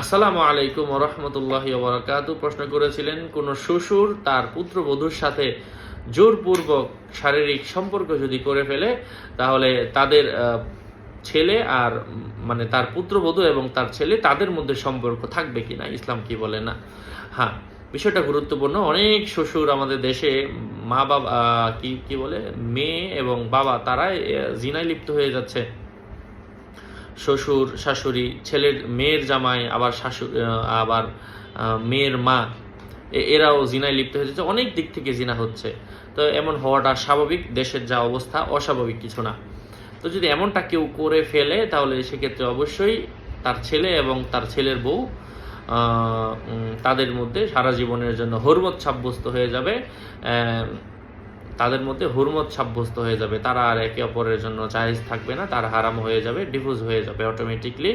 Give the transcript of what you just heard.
আসসালামু আলাইকুম রহমতুল্লাহ বরাকাতু প্রশ্ন করেছিলেন, কোন শ্বশুর তার পুত্রবধূর সাথে জোরপূর্বক শারীরিক সম্পর্ক যদি করে ফেলে, তাহলে তাদের ছেলে আর মানে তার পুত্রবধূ এবং তার ছেলে তাদের মধ্যে সম্পর্ক থাকবে কিনা? ইসলাম কি বলে না? হ্যাঁ বিষয়টা গুরুত্বপূর্ণ। অনেক শ্বশুর আমাদের দেশে মা বাবা কি কি বলে? মেয়ে এবং বাবা, তারাই জিনায় লিপ্ত হয়ে যাচ্ছে। শ্বশুর, শাশুড়ি, ছেলের মেয়ের জামাই, আবার শাশুড়ি আবার মেয়ের মা এরাও জিনায় লিপ্ত হয়ে যাচ্ছে অনেক দিক থেকে জিনা হচ্ছে। তো এমন হওয়াটা স্বাভাবিক, দেশের যা অবস্থা অস্বাভাবিক কিছু না। তো যদি এমনটা কেউ করে ফেলে, তাহলে সেক্ষেত্রে অবশ্যই তার ছেলে এবং তার ছেলের বউ তাদের মধ্যে সারা জীবনের জন্য হরমত সাব্যস্ত হয়ে যাবে। তাদের মধ্যে হুরমত সাব্যস্ত হয়ে যাবে। তারা আর একে অপরের জন্য জায়েজ থাকবে না, তার হারাম হয়ে যাবে ডিফুজ হয়ে যাবে অটোমেটিকলি